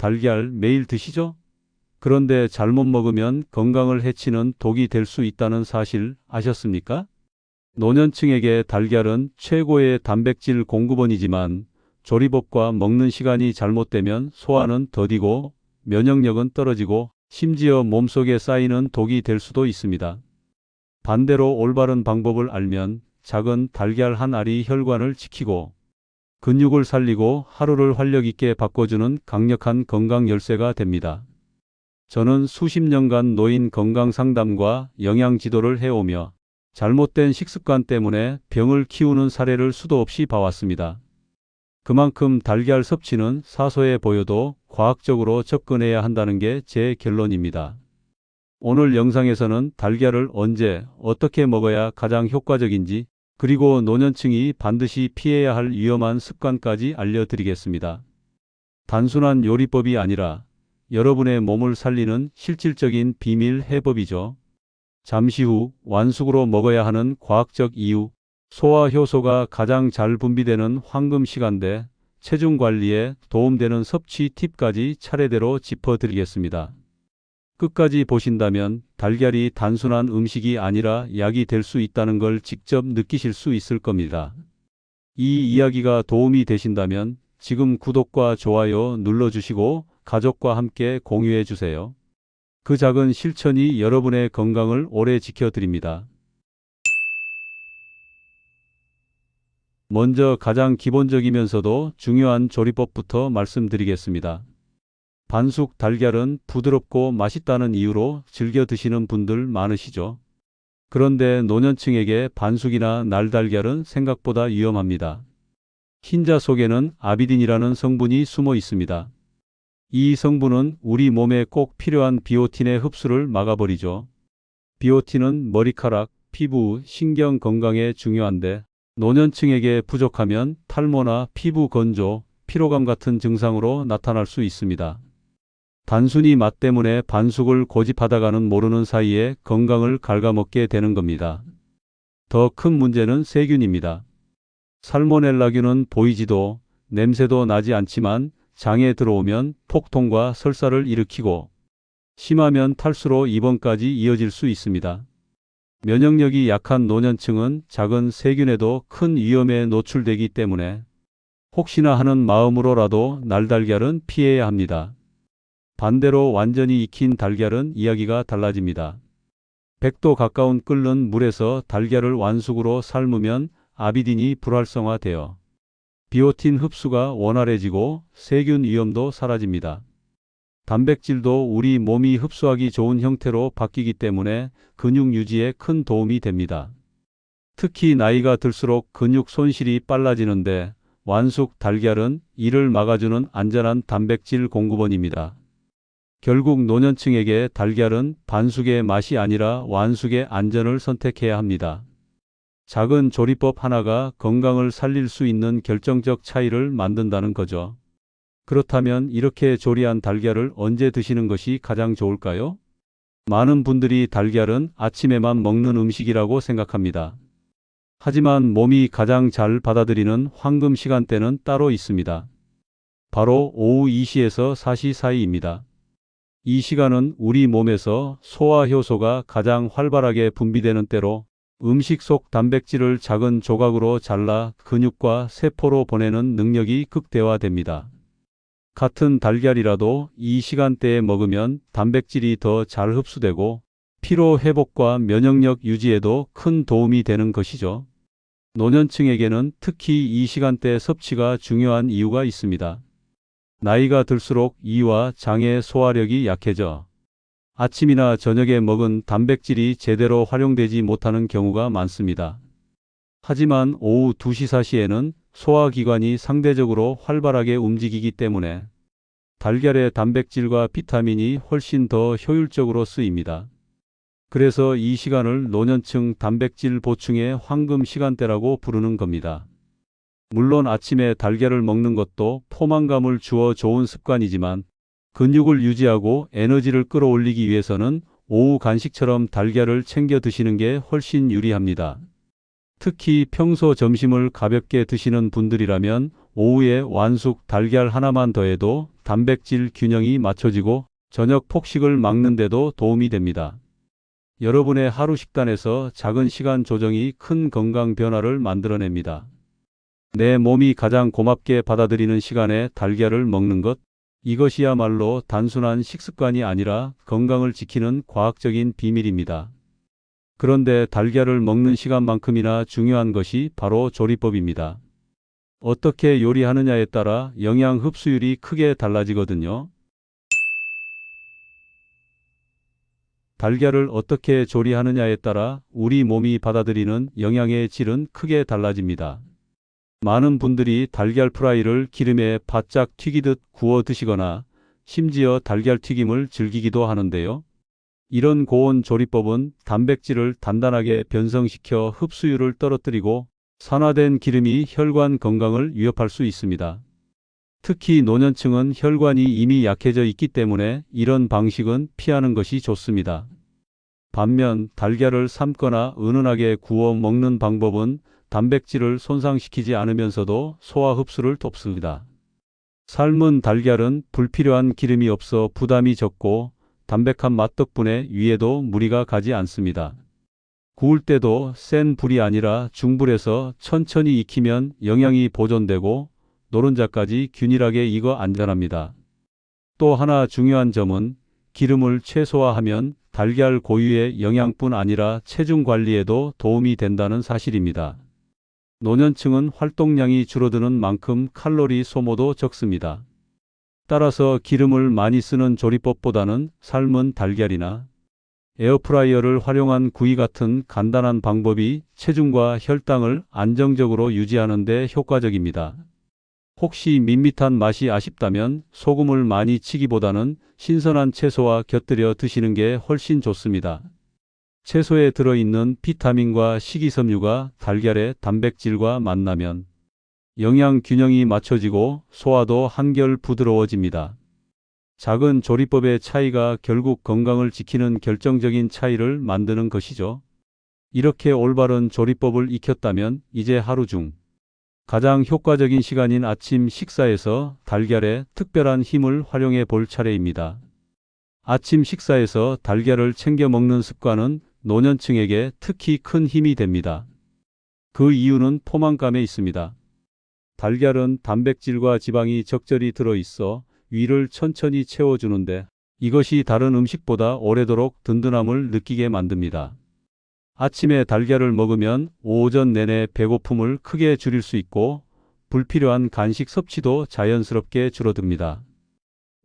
달걀 매일 드시죠? 그런데 잘못 먹으면 건강을 해치는 독이 될 수 있다는 사실 아셨습니까? 노년층에게 달걀은 최고의 단백질 공급원이지만 조리법과 먹는 시간이 잘못되면 소화는 더디고 면역력은 떨어지고 심지어 몸속에 쌓이는 독이 될 수도 있습니다. 반대로 올바른 방법을 알면 작은 달걀 한 알이 혈관을 지키고 근육을 살리고 하루를 활력 있게 바꿔주는 강력한 건강 열쇠가 됩니다. 저는 수십 년간 노인 건강 상담과 영양 지도를 해오며 잘못된 식습관 때문에 병을 키우는 사례를 수도 없이 봐왔습니다. 그만큼 달걀 섭취는 사소해 보여도 과학적으로 접근해야 한다는 게 제 결론입니다. 오늘 영상에서는 달걀을 언제 어떻게 먹어야 가장 효과적인지 그리고 노년층이 반드시 피해야 할 위험한 습관까지 알려드리겠습니다. 단순한 요리법이 아니라 여러분의 몸을 살리는 실질적인 비밀 해법이죠. 잠시 후 완숙으로 먹어야 하는 과학적 이유, 소화 효소가 가장 잘 분비되는 황금 시간대, 체중 관리에 도움되는 섭취 팁까지 차례대로 짚어드리겠습니다. 끝까지 보신다면 달걀이 단순한 음식이 아니라 약이 될 수 있다는 걸 직접 느끼실 수 있을 겁니다. 이 이야기가 도움이 되신다면 지금 구독과 좋아요 눌러주시고 가족과 함께 공유해 주세요. 그 작은 실천이 여러분의 건강을 오래 지켜드립니다. 먼저 가장 기본적이면서도 중요한 조리법부터 말씀드리겠습니다. 반숙 달걀은 부드럽고 맛있다는 이유로 즐겨 드시는 분들 많으시죠. 그런데 노년층에게 반숙이나 날달걀은 생각보다 위험합니다. 흰자 속에는 아비딘이라는 성분이 숨어 있습니다. 이 성분은 우리 몸에 꼭 필요한 비오틴의 흡수를 막아버리죠. 비오틴은 머리카락, 피부, 신경 건강에 중요한데 노년층에게 부족하면 탈모나 피부 건조, 피로감 같은 증상으로 나타날 수 있습니다. 단순히 맛 때문에 반숙을 고집하다가는 모르는 사이에 건강을 갉아먹게 되는 겁니다. 더 큰 문제는 세균입니다. 살모넬라균은 보이지도 냄새도 나지 않지만 장에 들어오면 폭통과 설사를 일으키고 심하면 탈수로 입원까지 이어질 수 있습니다. 면역력이 약한 노년층은 작은 세균에도 큰 위험에 노출되기 때문에 혹시나 하는 마음으로라도 날달걀은 피해야 합니다. 반대로 완전히 익힌 달걀은 이야기가 달라집니다. 100도 가까운 끓는 물에서 달걀을 완숙으로 삶으면 아비딘이 불활성화되어 비오틴 흡수가 원활해지고 세균 위험도 사라집니다. 단백질도 우리 몸이 흡수하기 좋은 형태로 바뀌기 때문에 근육 유지에 큰 도움이 됩니다. 특히 나이가 들수록 근육 손실이 빨라지는데 완숙 달걀은 이를 막아주는 안전한 단백질 공급원입니다. 결국 노년층에게 달걀은 반숙의 맛이 아니라 완숙의 안전을 선택해야 합니다. 작은 조리법 하나가 건강을 살릴 수 있는 결정적 차이를 만든다는 거죠. 그렇다면 이렇게 조리한 달걀을 언제 드시는 것이 가장 좋을까요? 많은 분들이 달걀은 아침에만 먹는 음식이라고 생각합니다. 하지만 몸이 가장 잘 받아들이는 황금 시간대는 따로 있습니다. 바로 오후 2시에서 4시 사이입니다. 이 시간은 우리 몸에서 소화 효소가 가장 활발하게 분비되는 때로 음식 속 단백질을 작은 조각으로 잘라 근육과 세포로 보내는 능력이 극대화됩니다. 같은 달걀이라도 이 시간대에 먹으면 단백질이 더 잘 흡수되고 피로 회복과 면역력 유지에도 큰 도움이 되는 것이죠. 노년층에게는 특히 이 시간대 섭취가 중요한 이유가 있습니다. 나이가 들수록 이와 장의 소화력이 약해져 아침이나 저녁에 먹은 단백질이 제대로 활용되지 못하는 경우가 많습니다. 하지만 오후 2시 4시에는 소화기관이 상대적으로 활발하게 움직이기 때문에 달걀의 단백질과 비타민이 훨씬 더 효율적으로 쓰입니다. 그래서 이 시간을 노년층 단백질 보충의 황금 시간대라고 부르는 겁니다. 물론 아침에 달걀을 먹는 것도 포만감을 주어 좋은 습관이지만 근육을 유지하고 에너지를 끌어올리기 위해서는 오후 간식처럼 달걀을 챙겨 드시는 게 훨씬 유리합니다. 특히 평소 점심을 가볍게 드시는 분들이라면 오후에 완숙 달걀 하나만 더해도 단백질 균형이 맞춰지고 저녁 폭식을 막는데도 도움이 됩니다. 여러분의 하루 식단에서 작은 시간 조정이 큰 건강 변화를 만들어냅니다. 내 몸이 가장 고맙게 받아들이는 시간에 달걀을 먹는 것, 이것이야말로 단순한 식습관이 아니라 건강을 지키는 과학적인 비밀입니다. 그런데 달걀을 먹는 시간만큼이나 중요한 것이 바로 조리법입니다. 어떻게 요리하느냐에 따라 영양 흡수율이 크게 달라지거든요. 달걀을 어떻게 조리하느냐에 따라 우리 몸이 받아들이는 영양의 질은 크게 달라집니다. 많은 분들이 달걀 프라이를 기름에 바짝 튀기듯 구워 드시거나 심지어 달걀 튀김을 즐기기도 하는데요. 이런 고온 조리법은 단백질을 단단하게 변성시켜 흡수율을 떨어뜨리고 산화된 기름이 혈관 건강을 위협할 수 있습니다. 특히 노년층은 혈관이 이미 약해져 있기 때문에 이런 방식은 피하는 것이 좋습니다. 반면 달걀을 삶거나 은은하게 구워 먹는 방법은 단백질을 손상시키지 않으면서도 소화 흡수를 돕습니다. 삶은 달걀은 불필요한 기름이 없어 부담이 적고 담백한 맛 덕분에 위에도 무리가 가지 않습니다. 구울 때도 센 불이 아니라 중불에서 천천히 익히면 영양이 보존되고 노른자까지 균일하게 익어 안전합니다. 또 하나 중요한 점은 기름을 최소화하면 달걀 고유의 영양뿐 아니라 체중 관리에도 도움이 된다는 사실입니다. 노년층은 활동량이 줄어드는 만큼 칼로리 소모도 적습니다. 따라서 기름을 많이 쓰는 조리법보다는 삶은 달걀이나 에어프라이어를 활용한 구이 같은 간단한 방법이 체중과 혈당을 안정적으로 유지하는 데 효과적입니다. 혹시 밋밋한 맛이 아쉽다면 소금을 많이 치기보다는 신선한 채소와 곁들여 드시는 게 훨씬 좋습니다. 채소에 들어있는 비타민과 식이섬유가 달걀의 단백질과 만나면 영양 균형이 맞춰지고 소화도 한결 부드러워집니다. 작은 조리법의 차이가 결국 건강을 지키는 결정적인 차이를 만드는 것이죠. 이렇게 올바른 조리법을 익혔다면 이제 하루 중 가장 효과적인 시간인 아침 식사에서 달걀의 특별한 힘을 활용해 볼 차례입니다. 아침 식사에서 달걀을 챙겨 먹는 습관은 노년층에게 특히 큰 힘이 됩니다. 그 이유는 포만감에 있습니다. 달걀은 단백질과 지방이 적절히 들어있어 위를 천천히 채워주는데 이것이 다른 음식보다 오래도록 든든함을 느끼게 만듭니다. 아침에 달걀을 먹으면 오전 내내 배고픔을 크게 줄일 수 있고 불필요한 간식 섭취도 자연스럽게 줄어듭니다.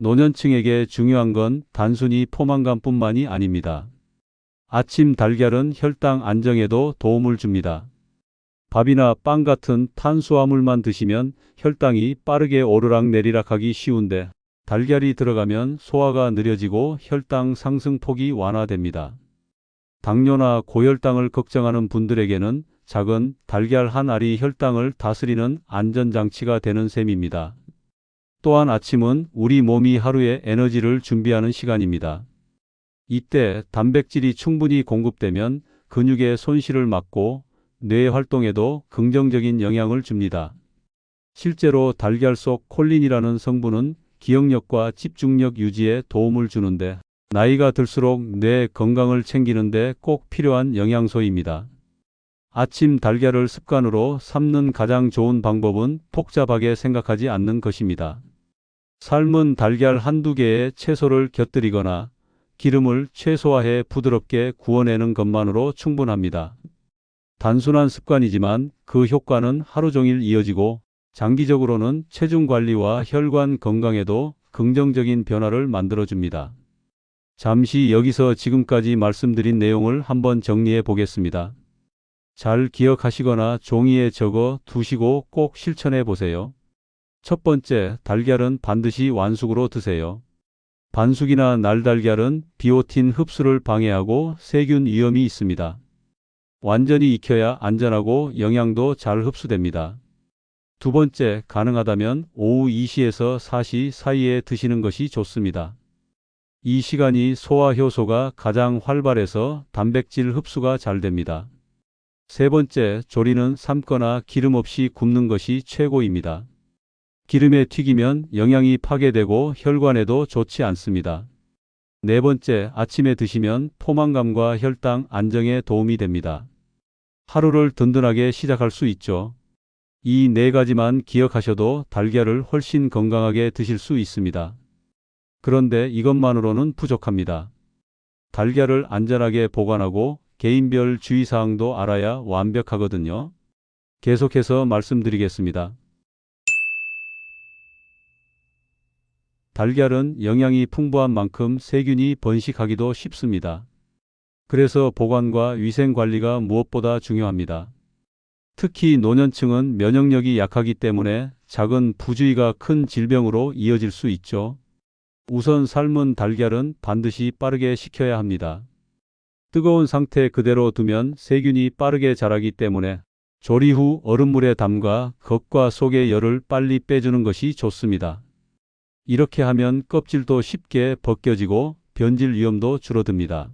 노년층에게 중요한 건 단순히 포만감뿐만이 아닙니다. 아침 달걀은 혈당 안정에도 도움을 줍니다. 밥이나 빵 같은 탄수화물만 드시면 혈당이 빠르게 오르락 내리락하기 쉬운데 달걀이 들어가면 소화가 느려지고 혈당 상승폭이 완화됩니다. 당뇨나 고혈당을 걱정하는 분들에게는 작은 달걀 한 알이 혈당을 다스리는 안전장치가 되는 셈입니다. 또한 아침은 우리 몸이 하루의 에너지를 준비하는 시간입니다. 이때 단백질이 충분히 공급되면 근육의 손실을 막고 뇌 활동에도 긍정적인 영향을 줍니다. 실제로 달걀 속 콜린이라는 성분은 기억력과 집중력 유지에 도움을 주는데 나이가 들수록 뇌 건강을 챙기는데 꼭 필요한 영양소입니다. 아침 달걀을 습관으로 삶는 가장 좋은 방법은 복잡하게 생각하지 않는 것입니다. 삶은 달걀 한두 개에 채소를 곁들이거나 기름을 최소화해 부드럽게 구워내는 것만으로 충분합니다. 단순한 습관이지만 그 효과는 하루 종일 이어지고 장기적으로는 체중 관리와 혈관 건강에도 긍정적인 변화를 만들어줍니다. 잠시 여기서 지금까지 말씀드린 내용을 한번 정리해 보겠습니다. 잘 기억하시거나 종이에 적어 두시고 꼭 실천해 보세요. 첫 번째, 달걀은 반드시 완숙으로 드세요. 반숙이나 날달걀은 비오틴 흡수를 방해하고 세균 위험이 있습니다. 완전히 익혀야 안전하고 영양도 잘 흡수됩니다. 두 번째, 가능하다면 오후 2시에서 4시 사이에 드시는 것이 좋습니다. 이 시간이 소화 효소가 가장 활발해서 단백질 흡수가 잘 됩니다. 세 번째, 조리는 삶거나 기름 없이 굽는 것이 최고입니다. 기름에 튀기면 영양이 파괴되고 혈관에도 좋지 않습니다. 네 번째, 아침에 드시면 포만감과 혈당 안정에 도움이 됩니다. 하루를 든든하게 시작할 수 있죠. 이 네 가지만 기억하셔도 달걀을 훨씬 건강하게 드실 수 있습니다. 그런데 이것만으로는 부족합니다. 달걀을 안전하게 보관하고 개인별 주의사항도 알아야 완벽하거든요. 계속해서 말씀드리겠습니다. 달걀은 영양이 풍부한 만큼 세균이 번식하기도 쉽습니다. 그래서 보관과 위생 관리가 무엇보다 중요합니다. 특히 노년층은 면역력이 약하기 때문에 작은 부주의가 큰 질병으로 이어질 수 있죠. 우선 삶은 달걀은 반드시 빠르게 식혀야 합니다. 뜨거운 상태 그대로 두면 세균이 빠르게 자라기 때문에 조리 후 얼음물에 담가 겉과 속의 열을 빨리 빼주는 것이 좋습니다. 이렇게 하면 껍질도 쉽게 벗겨지고 변질 위험도 줄어듭니다.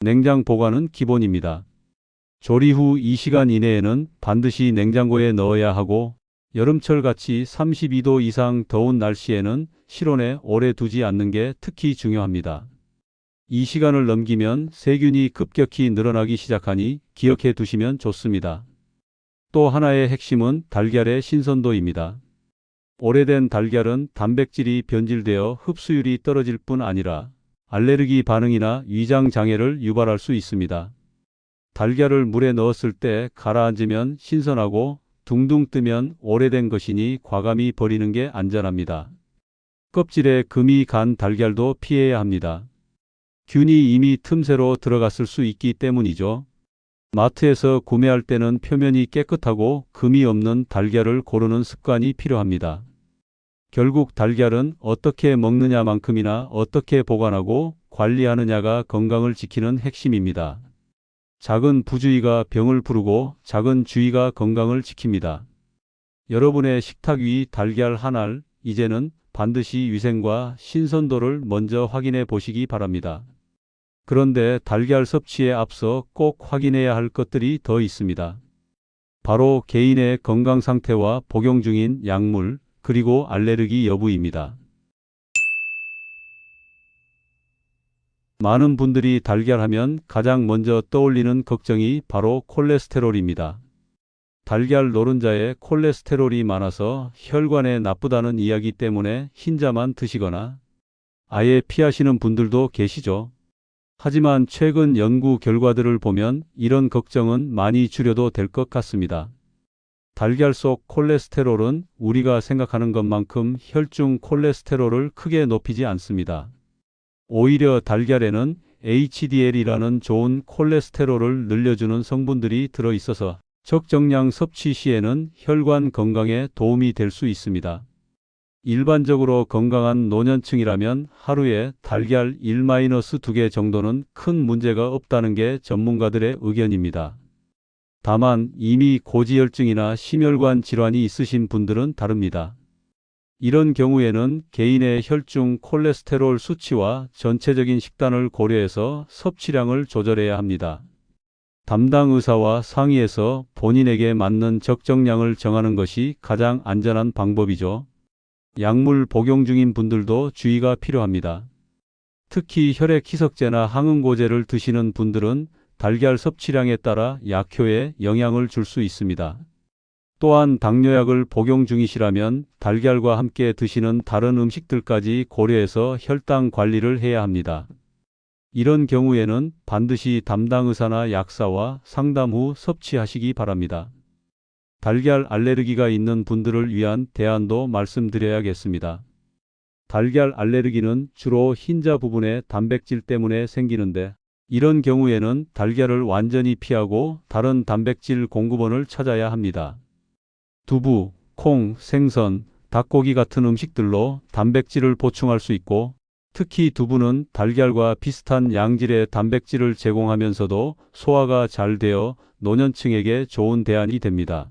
냉장 보관은 기본입니다. 조리 후 2시간 이내에는 반드시 냉장고에 넣어야 하고 여름철 같이 32도 이상 더운 날씨에는 실온에 오래 두지 않는 게 특히 중요합니다. 이 시간을 넘기면 세균이 급격히 늘어나기 시작하니 기억해 두시면 좋습니다. 또 하나의 핵심은 달걀의 신선도입니다. 오래된 달걀은 단백질이 변질되어 흡수율이 떨어질 뿐 아니라 알레르기 반응이나 위장 장애를 유발할 수 있습니다. 달걀을 물에 넣었을 때 가라앉으면 신선하고 둥둥 뜨면 오래된 것이니 과감히 버리는 게 안전합니다. 껍질에 금이 간 달걀도 피해야 합니다. 균이 이미 틈새로 들어갔을 수 있기 때문이죠. 마트에서 구매할 때는 표면이 깨끗하고 금이 없는 달걀을 고르는 습관이 필요합니다. 결국 달걀은 어떻게 먹느냐만큼이나 어떻게 보관하고 관리하느냐가 건강을 지키는 핵심입니다. 작은 부주의가 병을 부르고 작은 주의가 건강을 지킵니다. 여러분의 식탁 위 달걀 한 알, 이제는 반드시 위생과 신선도를 먼저 확인해 보시기 바랍니다. 그런데 달걀 섭취에 앞서 꼭 확인해야 할 것들이 더 있습니다. 바로 개인의 건강 상태와 복용 중인 약물, 그리고 알레르기 여부입니다. 많은 분들이 달걀하면 가장 먼저 떠올리는 걱정이 바로 콜레스테롤입니다. 달걀 노른자에 콜레스테롤이 많아서 혈관에 나쁘다는 이야기 때문에 흰자만 드시거나 아예 피하시는 분들도 계시죠. 하지만 최근 연구 결과들을 보면 이런 걱정은 많이 줄여도 될 것 같습니다. 달걀 속 콜레스테롤은 우리가 생각하는 것만큼 혈중 콜레스테롤을 크게 높이지 않습니다. 오히려 달걀에는 HDL이라는 좋은 콜레스테롤을 늘려주는 성분들이 들어 있어서 적정량 섭취 시에는 혈관 건강에 도움이 될 수 있습니다. 일반적으로 건강한 노년층이라면 하루에 달걀 1-2개 정도는 큰 문제가 없다는 게 전문가들의 의견입니다. 다만 이미 고지혈증이나 심혈관 질환이 있으신 분들은 다릅니다. 이런 경우에는 개인의 혈중 콜레스테롤 수치와 전체적인 식단을 고려해서 섭취량을 조절해야 합니다. 담당 의사와 상의해서 본인에게 맞는 적정량을 정하는 것이 가장 안전한 방법이죠. 약물 복용 중인 분들도 주의가 필요합니다. 특히 혈액 희석제나 항응고제를 드시는 분들은 달걀 섭취량에 따라 약효에 영향을 줄 수 있습니다. 또한 당뇨약을 복용 중이시라면 달걀과 함께 드시는 다른 음식들까지 고려해서 혈당 관리를 해야 합니다. 이런 경우에는 반드시 담당 의사나 약사와 상담 후 섭취하시기 바랍니다. 달걀 알레르기가 있는 분들을 위한 대안도 말씀드려야겠습니다. 달걀 알레르기는 주로 흰자 부분의 단백질 때문에 생기는데 이런 경우에는 달걀을 완전히 피하고 다른 단백질 공급원을 찾아야 합니다. 두부, 콩, 생선, 닭고기 같은 음식들로 단백질을 보충할 수 있고 특히 두부는 달걀과 비슷한 양질의 단백질을 제공하면서도 소화가 잘 되어 노년층에게 좋은 대안이 됩니다.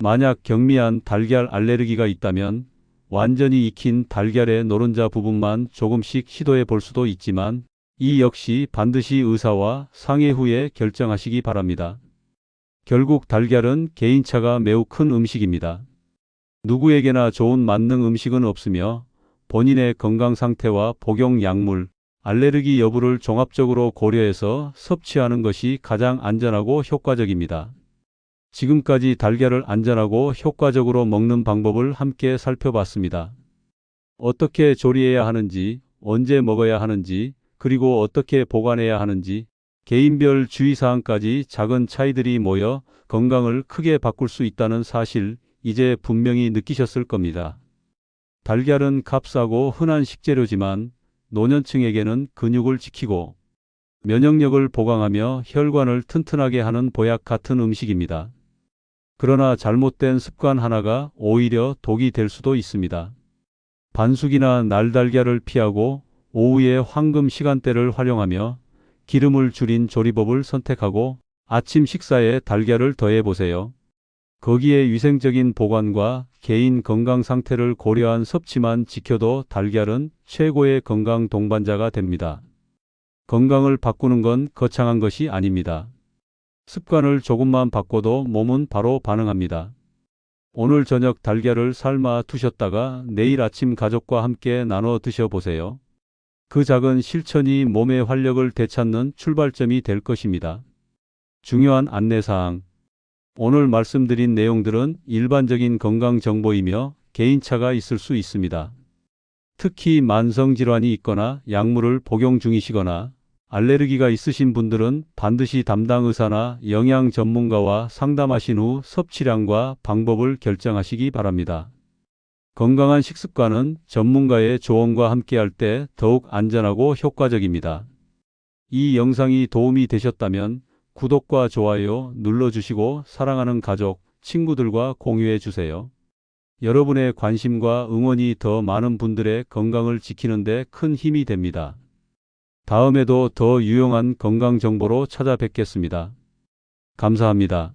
만약 경미한 달걀 알레르기가 있다면 완전히 익힌 달걀의 노른자 부분만 조금씩 시도해 볼 수도 있지만 이 역시 반드시 의사와 상해 후에 결정하시기 바랍니다. 결국 달걀은 개인차가 매우 큰 음식입니다. 누구에게나 좋은 만능 음식은 없으며 본인의 건강 상태와 복용 약물, 알레르기 여부를 종합적으로 고려해서 섭취하는 것이 가장 안전하고 효과적입니다. 지금까지 달걀을 안전하고 효과적으로 먹는 방법을 함께 살펴봤습니다. 어떻게 조리해야 하는지, 언제 먹어야 하는지, 그리고 어떻게 보관해야 하는지, 개인별 주의사항까지 작은 차이들이 모여 건강을 크게 바꿀 수 있다는 사실, 이제 분명히 느끼셨을 겁니다. 달걀은 값싸고 흔한 식재료지만 노년층에게는 근육을 지키고 면역력을 보강하며 혈관을 튼튼하게 하는 보약 같은 음식입니다. 그러나 잘못된 습관 하나가 오히려 독이 될 수도 있습니다. 반숙이나 날달걀을 피하고 오후의 황금 시간대를 활용하며 기름을 줄인 조리법을 선택하고 아침 식사에 달걀을 더해 보세요. 거기에 위생적인 보관과 개인 건강 상태를 고려한 섭취만 지켜도 달걀은 최고의 건강 동반자가 됩니다. 건강을 바꾸는 건 거창한 것이 아닙니다. 습관을 조금만 바꿔도 몸은 바로 반응합니다. 오늘 저녁 달걀을 삶아 두셨다가 내일 아침 가족과 함께 나눠 드셔보세요. 그 작은 실천이 몸의 활력을 되찾는 출발점이 될 것입니다. 중요한 안내사항. 오늘 말씀드린 내용들은 일반적인 건강 정보이며 개인차가 있을 수 있습니다. 특히 만성질환이 있거나 약물을 복용 중이시거나 알레르기가 있으신 분들은 반드시 담당 의사나 영양 전문가와 상담하신 후 섭취량과 방법을 결정하시기 바랍니다. 건강한 식습관은 전문가의 조언과 함께할 때 더욱 안전하고 효과적입니다. 이 영상이 도움이 되셨다면 구독과 좋아요 눌러주시고 사랑하는 가족, 친구들과 공유해 주세요. 여러분의 관심과 응원이 더 많은 분들의 건강을 지키는 데 큰 힘이 됩니다. 다음에도 더 유용한 건강 정보로 찾아뵙겠습니다. 감사합니다.